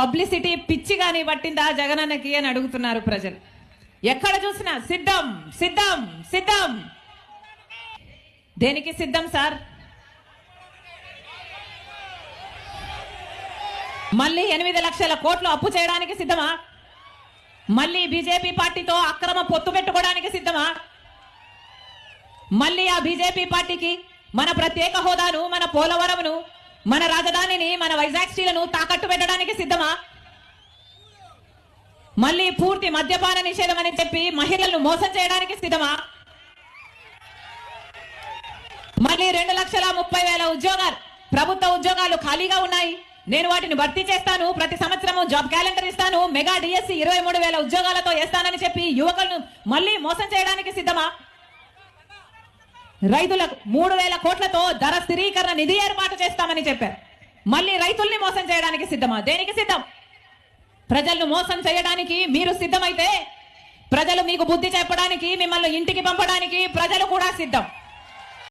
Publicity పిచ్చి కానీ పట్టిందా జగనన్నకి అని అడుగుతున్నారు ప్రజలు. ఎక్కడ చూసినా సిద్ధం సిద్ధం సిద్ధం. దేనికి సిద్ధం సార్? మళ్ళీ ఎనిమిది లక్షల కోట్లు అప్పు చేయడానికి సిద్ధమా? మళ్ళీ బీజేపీ పార్టీతో అక్రమ పొత్తు పెట్టుకోవడానికి సిద్ధమా? మళ్ళీ ఆ బీజేపీ పార్టీకి మన ప్రత్యేక హోదాను మన పోలవరమును మన రాజధానిని మన వైజాగ్ స్టీలను తాకట్టు పెట్టడానికి సిద్ధమా? మళ్ళీ పూర్తి మద్యపాన నిషేధం అని చెప్పి మహిళలను మోసం చేయడానికి సిద్ధమా? మళ్ళీ రెండు లక్షల ముప్పై వేల ఉద్యోగాలు ప్రభుత్వ ఉద్యోగాలు ఖాళీగా ఉన్నాయి. నేను వాటిని భర్తీ చేస్తాను ప్రతి సంవత్సరము జాబ్ క్యాలెండర్ ఇస్తాను మెగా డిఎస్సి ఇరవై మూడు వేల ఉద్యోగాలతో వేస్తానని చెప్పి యువకులను మళ్ళీ మోసం చేయడానికి సిద్ధమా? రైతులకు మూడు వేల కోట్లతో ధర స్థిరీకరణ నిధి ఏర్పాటు చేస్తామని చెప్పారు. మళ్ళీ రైతుల్ని మోసం చేయడానికి సిద్ధమా? దేనికి సిద్ధం? ప్రజలను మోసం చేయడానికి మీరు సిద్ధమైతే ప్రజలు మీకు బుద్ధి చెప్పడానికి మిమ్మల్ని ఇంటికి పంపడానికి ప్రజలు కూడా సిద్ధం.